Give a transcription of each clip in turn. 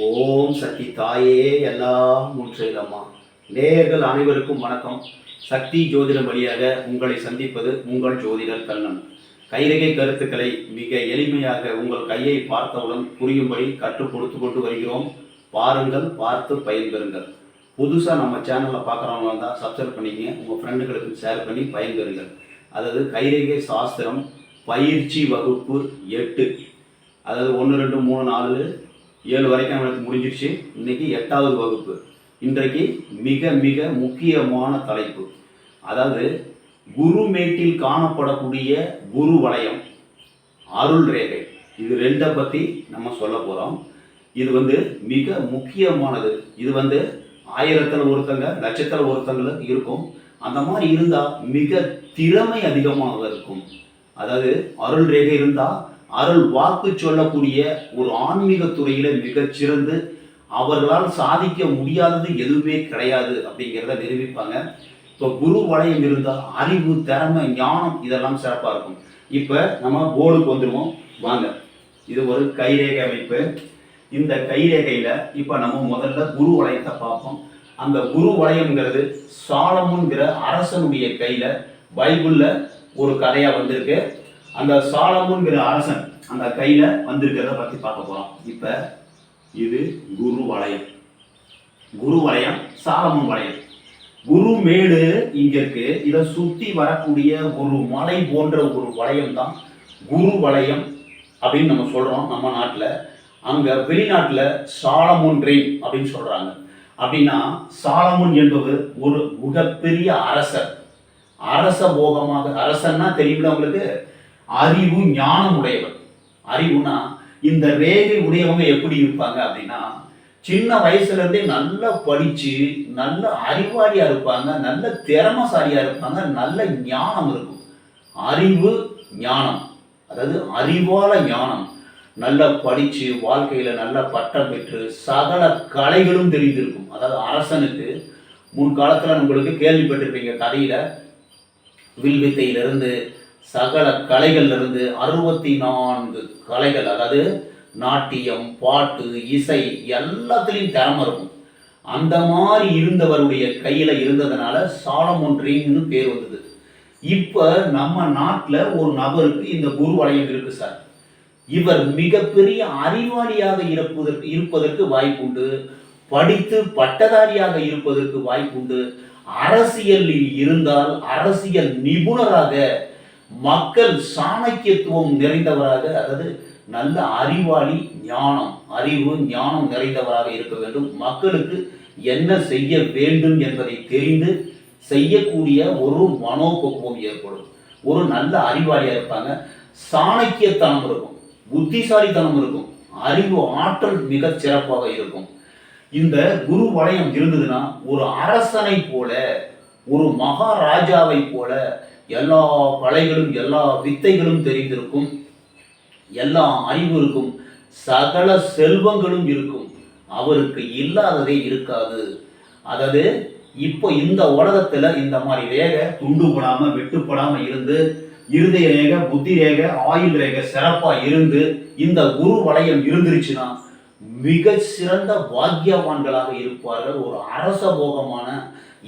ஓம் சக்தி தாயே எல்லாம் முன்செய்தம்மா நேயர்கள் அனைவருக்கும் வணக்கம். சக்தி ஜோதிடம் வழியாக உங்களை சந்திப்பது உங்கள் ஜோதிடர் கண்ணன். கைரகை கருத்துக்களை மிக எளிமையாக உங்கள் கையை பார்த்தவுடன் புரியும்படி கற்றுக் கொடுத்து கொண்டு வருகிறோம். பாருங்கள் பார்த்து பயன்பெறுங்கள். புதுசாக நம்ம சேனலில் பார்க்குறவங்க இருந்தால் சப்ஸ்கிரைப் பண்ணிங்க உங்கள் ஃப்ரெண்டுகளுக்கு ஷேர் பண்ணி பயன்பெறுங்கள். அதாவது கைரேகை சாஸ்திரம் பயிற்சி வகுப்பு எட்டு. அதாவது ஒன்று ரெண்டு மூணு நாலு ஏழு வரைக்கும் நம்மளுக்கு முடிஞ்சிருச்சு. இன்னைக்கு எட்டாவது வகுப்பு. இன்றைக்கு மிக மிக முக்கியமான தலைப்பு. அதாவது குருமேட்டில் காணப்படக்கூடிய குரு வளையம் அருள் ரேகை. இது ரெண்டை பற்றி நம்ம சொல்ல போகிறோம் இது வந்து மிக முக்கியமானது. இது வந்து ஆயிரத்தில் ஒருத்தங்க லட்சத்தில் ஒருத்தங்களுக்கு இருக்கும். அந்த மாதிரி இருந்தால் மிக திறமை அதிகமாக இருக்கும். அதாவது அருள் ரேகை இருந்தால் அருள் வாக்கு சொல்லக்கூடிய ஒரு ஆன்மீக துறையில மிகச்சிறந்து அவர்களால் சாதிக்க முடியாதது எதுவுமே கிடையாது அப்படிங்கிறத நிரூபிப்பாங்க. இப்போ குரு வளையம் இருந்தால் அறிவு திறமை ஞானம் இதெல்லாம் சிறப்பாக இருக்கும். இப்போ நம்ம போர்டுக்கு வந்துடுவோம் வாங்க. இது ஒரு கைரேகை அமைப்பு. இந்த கைரேகையில் இப்போ நம்ம முதல்ல குரு வளையத்தை பார்ப்போம். அந்த குரு வளையம்ங்கிறது சாலமுன்கிற அரசனுடைய கையில் பைபிளில் ஒரு கதையாக வந்திருக்கு. அந்த சாலமுன்கிற அரசன் அந்த கையில வந்திருக்கிறத பத்தி பார்க்க போறோம். இப்ப இது குரு வளையம். குரு வளையம் சாலமுன் வளையம். குரு மேடு இங்க இருக்கு. இதை சுத்தி வரக்கூடிய ஒரு மலை போன்ற ஒரு வளையம் தான் குரு வளையம் அப்படின்னு நம்ம சொல்றோம் நம்ம நாட்டில். அங்க வெளிநாட்டில் சாலமுன் ரெயின் அப்படின்னு சொல்றாங்க. அப்படின்னா சாலமுன் என்பவர் ஒரு மிகப்பெரிய அரசர். அரச போகமாக அரசன்னா தெரியுமில உங்களுக்கு? அறிவு ஞானம் உடையவர் அறிவுனா இந்த ரேகை உடையவங்க எப்படி இருப்பாங்க அப்படின்னா சின்ன வயசுல இருந்தே நல்லா படிச்சு நல்ல அறிவாளியா இருப்பாங்க நல்ல திறமசாலியா இருப்பாங்க நல்ல ஞானம் இருக்கும். அறிவு ஞானம். அதாவது அறிவால ஞானம். நல்லா படிச்சு வாழ்க்கையில நல்ல பட்டம் பெற்று சகல கலைகளும் தெரிந்திருக்கும். அதாவது அரசனுக்கு முன்காலத்துல உங்களுக்கு கேள்விப்பட்டிருப்பீங்க கதையில வில்வித்தையிலிருந்து சகல கலைகளிலிருந்து அறுபத்தி நான்கு கலைகள் அதாவது நாட்டியம் பாட்டு இசை எல்லாத்துலேயும் திறமை இருக்கும். அந்த மாதிரி இருந்தவருடைய கையில் இருந்ததுனால சாலமோன் ரிங்னு பேர் வந்தது. இப்போ நம்ம நாட்டில் ஒரு நபருக்கு இந்த குரு வளையம் இருக்குது சார். இவர் மிகப்பெரிய அறிவாளியாக இருப்பதற்கு இருப்பதற்கு வாய்ப்புண்டு. படித்து பட்டதாரியாக இருப்பதற்கு வாய்ப்புண்டு. அரசியலில் இருந்தால் அரசியல் நிபுணராக மக்கள் சாணக்கியத்துவம் நிறைந்தவராக அதாவது நல்ல அறிவாளி ஞானம் அறிவு ஞானம் நிறைந்தவராக இருக்க வேண்டும். மக்களுக்கு என்ன செய்ய வேண்டும் என்பதை தெரிந்து செய்யக்கூடிய ஒரு மனோபக்குவம் ஏற்படும். ஒரு நல்ல அறிவாளியாக இருப்பாங்க. சாணக்கியத்தனம் இருக்கும். புத்திசாலித்தனம் இருக்கும். அறிவு ஆற்றல் மிகச் சிறப்பாக இருக்கும். இந்த குரு வளையம் இருந்ததுன்னா ஒரு அரசனை போல ஒரு மகாராஜாவை போல எல்லா கலைகளும் எல்லா வித்தைகளும் தெரிந்திருக்கும். எல்லா அறிவு இருக்கும். சகல செல்வங்களும் இருக்கும். அவருக்கு இல்லாததே இருக்காது. அதாவது இப்போ இந்த உலகத்துல இந்த மாதிரி ரேகை துண்டுபடாம வெட்டுப்படாம இருந்து இருதய ரேக புத்தி ரேக ஆயுள் ரேக சிறப்பா இருந்து இந்த குரு வளையம் இருந்துருச்சுன்னா மிக சிறந்த பாக்கியவான்களாக இருப்பார்கள். ஒரு அரச போகமான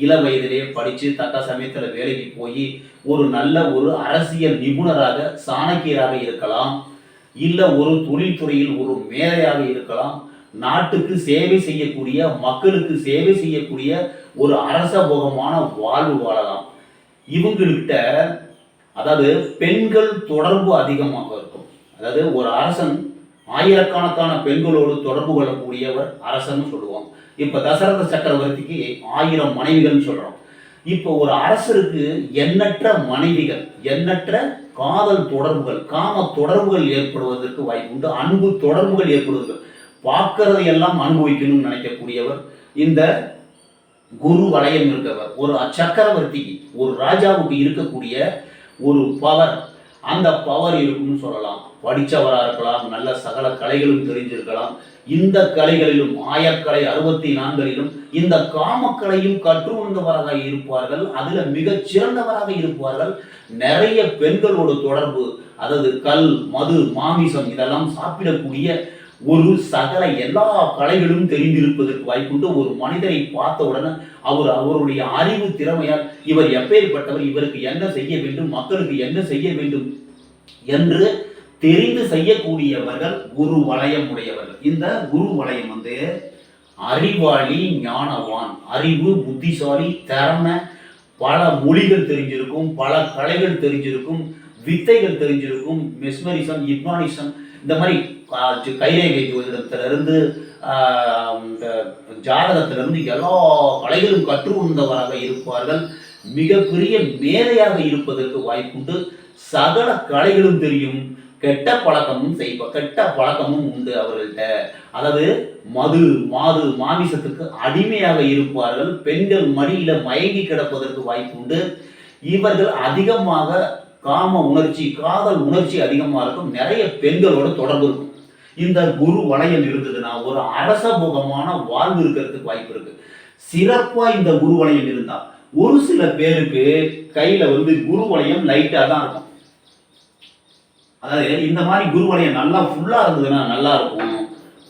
இள வயதிலே படித்து தக்க சமயத்தில் வேலைக்கு போய் ஒரு நல்ல ஒரு அரசியல் நிபுணராக சாணக்கியராக இருக்கலாம். இல்லை ஒரு தொழில்துறையில் ஒரு மேலையாக இருக்கலாம். நாட்டுக்கு சேவை செய்யக்கூடிய மக்களுக்கு சேவை செய்யக்கூடிய ஒரு அரச போகமான வாழ்வு வாழலாம். இவங்கள்கிட்ட அதாவது பெண்கள் தொடர்பு அதிகமாக இருக்கும். அதாவது ஒரு அரசன் ஆயிரக்கணக்கான பெண்களோடு தொடர்பு கொள்ளக்கூடியவர் அரசன் சொல்லுவாங்க. இப்ப தசரத சக்கரவர்த்திக்கு ஆயிரம் மனைவிகள்னு சொல்றோம். இப்போ ஒரு அரசருக்கு எண்ணற்ற மனைவிகள் எண்ணற்ற காதல் தொடர்புகள் காம தொடர்புகள் ஏற்படுவதற்கு வாய்ப்பு உண்டு. அன்பு தொடர்புகள் ஏற்படுவதற்கு. பார்க்கறதை எல்லாம் அனுபவிக்கணும்னு நினைக்கக்கூடியவர் இந்த குரு வளையம் இருக்கவர் ஒரு சக்கரவர்த்திக்கு ஒரு ராஜாவுக்கு இருக்கக்கூடிய ஒரு பவர் அந்த பவர் இருக்கும்னு சொல்லலாம். படித்தவராக இருக்கலாம் நல்ல சகல கலைகளும் தெரிஞ்சிருக்கலாம். இந்த கலைகளிலும் ஆயக்கலை அறுபத்தி நான்களிலும் இந்த காமக்கலையும் கற்று உணர்ந்தவராக இருப்பார்கள் அதுல மிகச் சிறந்தவராக இருப்பார்கள். நிறைய பெண்களோட தொடர்பு அதாவது கல் மது மாமிசம் இதெல்லாம் சாப்பிடக்கூடிய ஒரு சகல எல்லா கலைகளும் தெரிந்திருப்பதற்கு வாய்ப்புண்டு. ஒரு மனிதரை பார்த்த உடனே அவர் அவருடைய அறிவு திறமையால் இவர் எப்பேற்பட்டவர் இவருக்கு என்ன செய்ய வேண்டும் மக்களுக்கு என்ன செய்ய வேண்டும் என்று தெரிந்து செய்யக்கூடியவர்கள் குரு வளையம் உடையவர்கள் இந்த குரு வளையம் வந்து அறிவாளி ஞானவான் அறிவு புத்திசாலி திறமை பல மொழிகள் தெரிஞ்சிருக்கும் பல கலைகள் தெரிஞ்சிருக்கும் வித்தைகள் தெரிஞ்சிருக்கும் மெஸ்மரிசம் இப்னானிசம் இந்த மாதிரி கைரேகை ஜோதிடத்திலிருந்து இந்த ஜாதகத்திலிருந்து எல்லா கலைகளும் கற்று உணர்ந்தவராக இருப்பார்கள். மிகப்பெரிய மேதையாக இருப்பதற்கு வாய்ப்புண்டு. சகல கலைகளும் தெரியும். கெட்ட பழக்கமும் செய்வ கெட்ட பழக்கமும் உண்டு அவர்கள்ட்ட. அதாவது மது மாது மாமிசத்துக்கு அடிமையாக இருப்பார்கள். பெண்கள் மடியில மயங்கி கிடப்பதற்கு வாய்ப்பு உண்டு. இவர்கள் அதிகமாக காம உணர்ச்சி காதல் உணர்ச்சி அதிகமாக இருக்கும். நிறைய பெண்களோட தொடர்பு இருக்கும். இந்த குரு வளையம் இருந்ததுன்னா ஒரு அரசபோகமான வாழ்வு இருக்கிறதுக்கு வாய்ப்பு இருக்கு. சிறப்பா இந்த குரு வளையம் இருந்தா ஒரு சில பேருக்கு கையில வந்து குரு வளையம் லைட்டா தான் இருக்கும். அதாவது இந்த மாதிரி குரு வளையம் நல்லா ஃபுல்லாக இருந்ததுன்னா நல்லா இருக்கும்.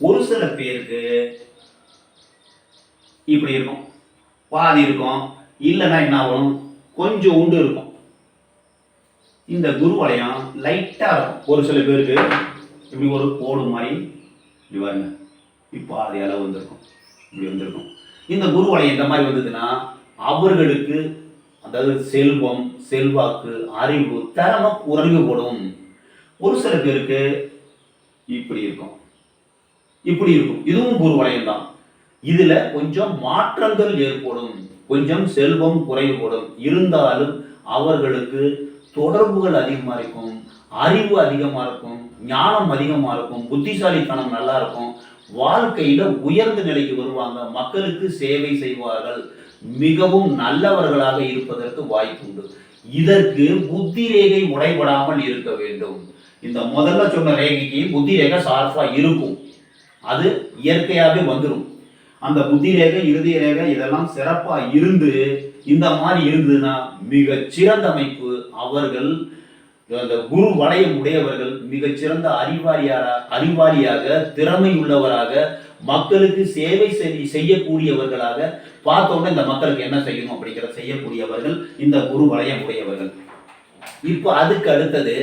ஒரு சில பேருக்கு இப்படி இருக்கும். பாதி இருக்கும். இல்லைன்னா என்ன ஆகும் கொஞ்சம் உண்டு இருக்கும். இந்த குரு வளையம் லைட்டாக இருக்கும். ஒரு சில பேருக்கு இப்படி ஒரு கோடு மாதிரி இப்படி பாருங்க இப்போ அது அளவு வந்திருக்கும். இப்படி வந்திருக்கும். இந்த குரு வளையம் இந்த மாதிரி வந்ததுன்னா அவர்களுக்கு அதாவது செல்வம் செல்வாக்கு அறிவு திறமை குறைவுபடும் ஒரு சில பேருக்கு இப்படி இருக்கும். இப்படி இருக்கும். இதுவும் ஒரு வளையம் தான். இதுல கொஞ்சம் மாற்றங்கள் ஏற்படும். கொஞ்சம் செல்வம் குறைவுபடும் இருந்தாலும் அவர்களுக்கு தொடர்புகள் அதிகமாக இருக்கும். அறிவு அதிகமாக இருக்கும். ஞானம் அதிகமாக இருக்கும். புத்திசாலித்தனம் நல்லா இருக்கும். வாழ்க்கையில உயர்ந்த நிலைக்கு வருவாங்க. மக்களுக்கு சேவை செய்வார்கள். மிகவும் நல்லவர்களாக இருப்பதற்கு வாய்ப்புண்டு இதற்கு புத்தி ரேகை உடைபடாமல் இருக்க வேண்டும். இந்த முதல்ல சொன்ன ரேகைக்கு புத்தி ரேகை சார்பா இருக்கும். அது இயற்கையாகவே வந்துடும் அந்த புத்தி ரேகை இறுதி ரேகை இதெல்லாம் சிறப்பாக இருந்து இந்த மாதிரி இருந்ததுன்னா மிக சிறந்த அமைப்பு அவர்கள் அந்த குரு வளையம் உடையவர்கள் மிகச்சிறந்த அறிவாரியாக அறிவாரியாக திறமை உள்ளவராக மக்களுக்கு சேவை செய்- செய்யக்கூடியவர்களாக பார்த்த இந்த மக்களுக்கு என்ன செய்யணும் அப்படிங்கிற செய்யக்கூடியவர்கள் இந்த குரு வளையம் உடையவர்கள். இப்போ அதுக்கு அடுத்தது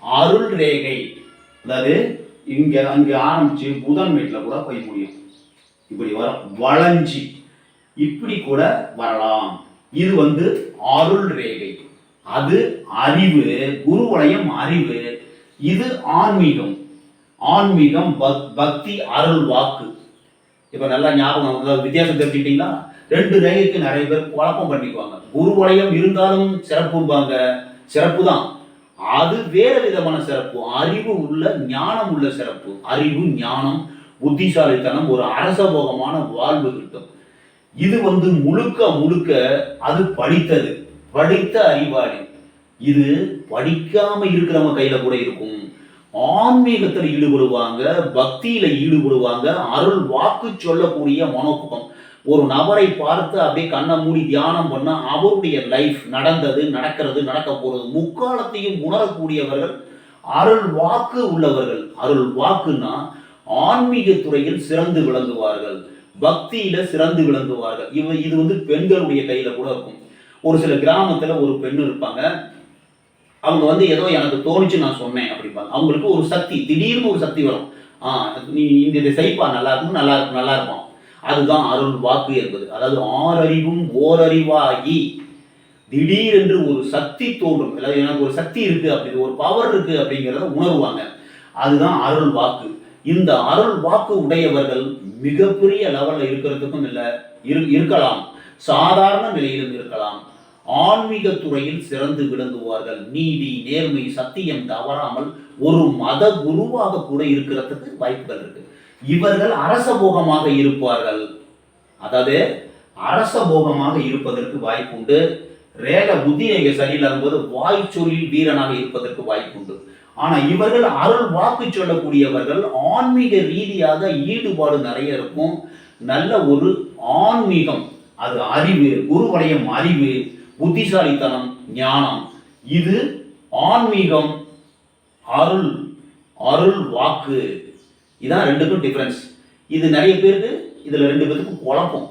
அருள் ரேகை அதாவது இங்க அங்கே ஆரம்பிச்சு புதன் வீட்டில் கூட போய் முடியும். இப்படி வரும் வளைஞ்சி. இப்படி கூட வரலாம். இது வந்து அருள் ரேகை அது அறிவு குருவலயம் அறிவு. இது ஆன்மீகம். ஆன்மீகம் பக்- பக்தி அருள் வாக்கு. இப்ப நல்லா ஞாபகம் வித்தியாசம் தெரிஞ்சுக்கிட்டீங்களா? ரெண்டு ரேகைக்கு நிறைய பேர் குழப்பம் பண்ணிக்குவாங்க. குருவளையம் இருந்தாலும் சிறப்பும்பாங்க. சிறப்பு தான் அது வேற விதமான சிறப்பு. அறிவு உள்ள ஞானம் உள்ள சிறப்பு. அறிவு ஞானம் புத்திசாலித்தனம் ஒரு அரசபோகமான வாழ்வு கிட்டும் இது வந்து முழுக்க முழுக்க அது படித்தது. படித்த அறிவாளி. இது படிக்காம இருக்கிறவங்க கையில கூட இருக்கும். ஆன்மீகத்தில் ஈடுபடுவாங்க பக்தியில ஈடுபடுவாங்க அருள் வாக்கு சொல்லக்கூடிய மனோபகம் ஒரு நபரை பார்த்து அப்படியே கண்ணை மூடி தியானம் பண்ண அவருடைய லைஃப் நடந்தது நடக்கிறது நடக்க போகிறது முக்காலத்தையும் உணரக்கூடியவர்கள் அருள் வாக்கு உள்ளவர்கள். அருள் வாக்குன்னா ஆன்மீக துறையில் சிறந்து விளங்குவார்கள். பக்தியில சிறந்து விளங்குவார்கள். இவ இது வந்து பெண்களுடைய கையில கூட இருக்கும். ஒரு சில கிராமத்துல ஒரு பெண் இருப்பாங்க. அவங்க வந்து ஏதோ எனக்கு தோணுச்சு நான் சொன்னேன் அப்படிம்பாங்க. அவங்களுக்கு ஒரு சக்தி திடீர்னு ஒரு சக்தி வரும். ஆ நீ இந்த இதை செய்ப்பா நல்லா இருக்கும் நல்லா இருக்கும் நல்லா இருப்பான். அதுதான் அருள் வாக்கு என்பது. அதாவது ஆறறிவும் ஓரறிவாகி திடீரென்று ஒரு சக்தி தோன்றும். அதாவது எனக்கு ஒரு சக்தி இருக்கு அப்படின்னு ஒரு பவர் இருக்கு அப்படிங்கிறத உணர்வாங்க. அதுதான் அருள் வாக்கு. இந்த அருள் வாக்கு உடையவர்கள் மிகப்பெரிய லெவல்ல இருக்கிறதுக்கும் இல்லை இரு இருக்கலாம். சாதாரண நிலையிலும் இருக்கலாம். ஆன்மீக துறையில் சிறந்து விளங்குவார்கள். நீதி நேர்மை சத்தியம் தவறாமல் ஒரு மத குருவாக கூட இருக்கிறதுக்கு வாய்ப்புகள் இருக்கு. இவர்கள் அரசபோகமாக இருப்பார்கள். அதாவது அரசபோகமாக இருப்பதற்கு வாய்ப்புண்டு. ரேக புத்தி ரேகை சரியில்லாத போது வாய் சொல்லில் வீரனாக இருப்பதற்கு வாய்ப்புண்டு. ஆனா இவர்கள் அருள் வாக்கு சொல்லக்கூடியவர்கள் ஆன்மீக ரீதியாக ஈடுபாடு நிறைய இருக்கும். நல்ல ஒரு ஆன்மீகம் அது அறிவு குருவடையும் அறிவு புத்திசாலித்தனம் ஞானம். இது ஆன்மீகம் அருள் அருள் வாக்கு. இதான் ரெண்டுக்கும் டிஃப்ரென்ஸ் இது நிறைய பேருக்கு இதில் ரெண்டு பேருக்கும் குழப்பம்.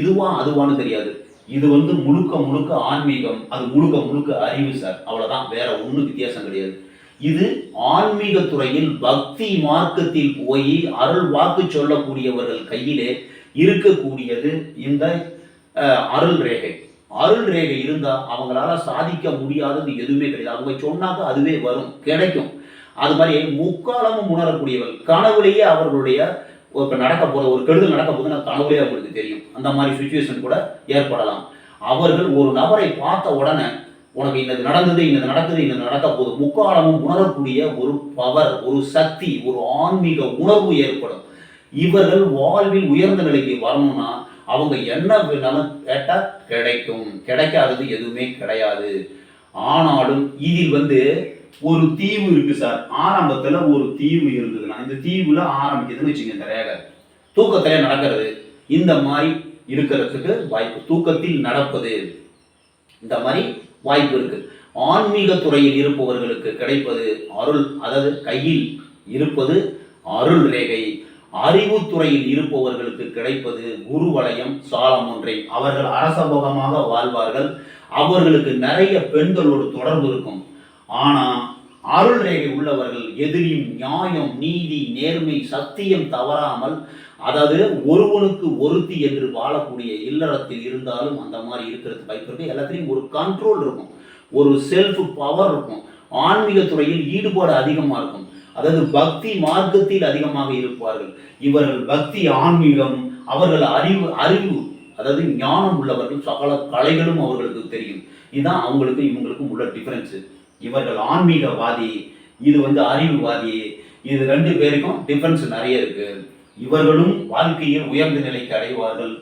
இதுவா அதுவான்னு தெரியாது. இது வந்து முழுக்க முழுக்க ஆன்மீகம். அது முழுக்க முழுக்க அறிவு சார் அவ்வளோதான் வேற ஒன்றும் வித்தியாசம் கிடையாது. இது ஆன்மீக துறையில் பக்தி மார்க்கத்தில் போய் அருள் வாக்கு சொல்லக்கூடியவர்கள் கையிலே இருக்கக்கூடியது இந்த அருள் ரேகை. அருள் ரேகை இருந்தால் அவங்களால சாதிக்க முடியாதது எதுவுமே கிடையாது. அவங்க சொன்னாக்க அதுவே வரும். கிடைக்கும். அது மாதிரி முக்காலமும் உணரக்கூடியவர்கள் கனவுலேயே அவர்களுடைய இப்போ நடக்க போகிற ஒரு கெடுதல் நடக்க போகுதுன்னா கனவுலேயே அவங்களுக்கு தெரியும். அந்த மாதிரி சுச்சுவேஷன் கூட ஏற்படலாம். அவர்கள் ஒரு நபரை பார்த்த உடனே உனக்கு இன்னது நடந்தது இன்னது நடக்குது இன்னது நடக்க போது முக்காலமும் உணரக்கூடிய ஒரு பவர் ஒரு சக்தி ஒரு ஆன்மீக உணர்வு ஏற்படும். இவர்கள் வாழ்வில் உயர்ந்த நிலைக்கு வரணும்னா அவங்க என்ன வேணாலும் கேட்டால் கிடைக்கும். கிடைக்காதது எதுவுமே கிடையாது. ஆனாலும் இதில் வந்து ஒரு தீவு இருக்கு சார். ஆரம்பத்துல ஒரு தீவு இருந்ததுன்னா இந்த தீவுல ஆரம்பிக்குதுன்னு வச்சுங்க இந்த ரேகை தூக்கத்துல நடக்கிறது இந்த மாதிரி இருக்கிறதுக்கு வாய்ப்பு. தூக்கத்தில் நடப்பது. இந்த மாதிரி வாய்ப்பு இருக்கு. ஆன்மீக துறையில் இருப்பவர்களுக்கு கிடைப்பது அருள் அதாவது கையில் இருப்பது அருள் ரேகை. அறிவுத்துறையில் இருப்பவர்களுக்கு கிடைப்பது குரு வளையம் சாலம் ஒன்றை. அவர்கள் அரசபோகமாக வாழ்வார்கள். அவர்களுக்கு நிறைய பெண்களோடு தொடர்பு இருக்கும். ஆனா அருள் ரேகை உள்ளவர்கள் எதிரியும் நியாயம் நீதி நேர்மை சத்தியம் தவறாமல் அதாவது ஒருவனுக்கு ஒருத்தி என்று வாழக்கூடிய இல்லறத்தில் இருந்தாலும் அந்த மாதிரி இருக்கிறது வாய்ப்பு எல்லாத்துலேயும் ஒரு கண்ட்ரோல் இருக்கும். ஒரு செல்ஃப் பவர் இருக்கும். ஆன்மீக துறையில் ஈடுபாடு அதிகமாக இருக்கும். அதாவது பக்தி மார்க்கத்தில் அதிகமாக இருப்பார்கள். இவர்கள் பக்தி ஆன்மீகம் அவர்கள் அறிவு அறிவு அதாவது ஞானம் உள்ளவர்கள் சகல கலைகளும் அவர்களுக்கு தெரியும். இதுதான் அவங்களுக்கும் இவங்களுக்கும் உள்ள டிஃபரன்ஸு இவர்கள் ஆன்மீகவாதி இது வந்து அறிவுவாதி இது ரெண்டு பேருக்கும் டிஃபரன்ஸ் நிறைய இருக்கு. இவர்களும் வாழ்க்கையில் உயர்ந்த நிலைக்கு அடைவார்கள்.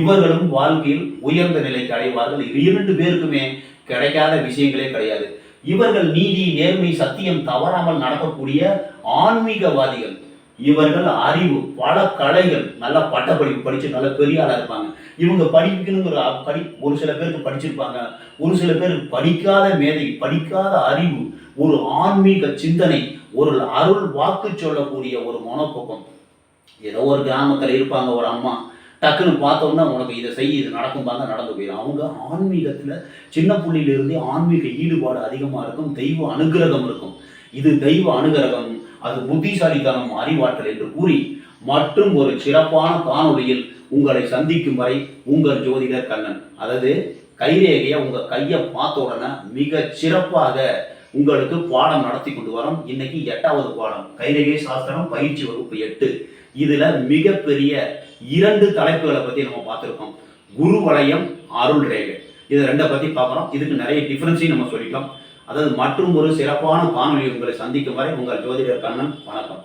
இவர்களும் வாழ்க்கையில் உயர்ந்த நிலைக்கு அடைவார்கள். இது இரண்டு பேருக்குமே கிடைக்காத விஷயங்களே கிடையாது. இவர்கள் நீதி நேர்மை சத்தியம் தவறாமல் நடக்கக்கூடிய ஆன்மீகவாதிகள். இவர்கள் அறிவு பல கலைகள் நல்ல பட்டப்படிப்பு படிச்சு நல்ல பெரிய ஆளா இருப்பாங்க. இவங்க படிக்கணுங்கிற படி ஒரு சில பேருக்கு படிச்சிருப்பாங்க. ஒரு சில பேர் படிக்காத மேதை படிக்காத அறிவு ஒரு ஆன்மீக சிந்தனை ஒரு அருள் வாக்கு சொல்லக்கூடிய ஒரு மனப்போக்கம். ஏதோ ஒரு கிராமத்தில் இருப்பாங்க ஒரு அம்மா. டக்குன்னு பார்த்தோம்னா உனக்கு இதை செய் இது நடக்கும்பாங்க நடந்து போயிடும். அவங்க ஆன்மீகத்தில் சின்ன புள்ளியிலிருந்தே ஆன்மீக ஈடுபாடு அதிகமாக இருக்கும் தெய்வ அனுகிரகம் இருக்கும். இது தெய்வ அனுகிரகம் அது புத்திசாலித்தனம் அறிவாற்றல் என்று கூறி மற்றும் ஒரு சிறப்பான காணொளியில் உங்களை சந்திக்கும் வரை உங்கள் ஜோதிடர் கண்ணன். அதாவது கைரேகையை உங்கள் கையை பார்த்த உடனே மிக சிறப்பாக உங்களுக்கு பாடம் நடத்தி கொண்டு வரோம். இன்னைக்கு எட்டாவது பாடம். கைரேகை சாஸ்திரம் பயிற்சி வகுப்பு எட்டு. இதுல மிகப்பெரிய இரண்டு தலைப்புகளை பத்தி நம்ம பார்த்துருக்கோம். குரு வளையம் அருள் ரேகை. இது ரெண்டை பத்தி பார்க்குறோம். இதுக்கு நிறைய டிஃபரன்ஸையும் நம்ம சொல்லிட்டோம் அதாவது மற்றும் ஒரு சிறப்பான காணொலி உங்களை சந்திக்கும் வரை உங்கள் ஜோதிடர் கண்ணன். வணக்கம்.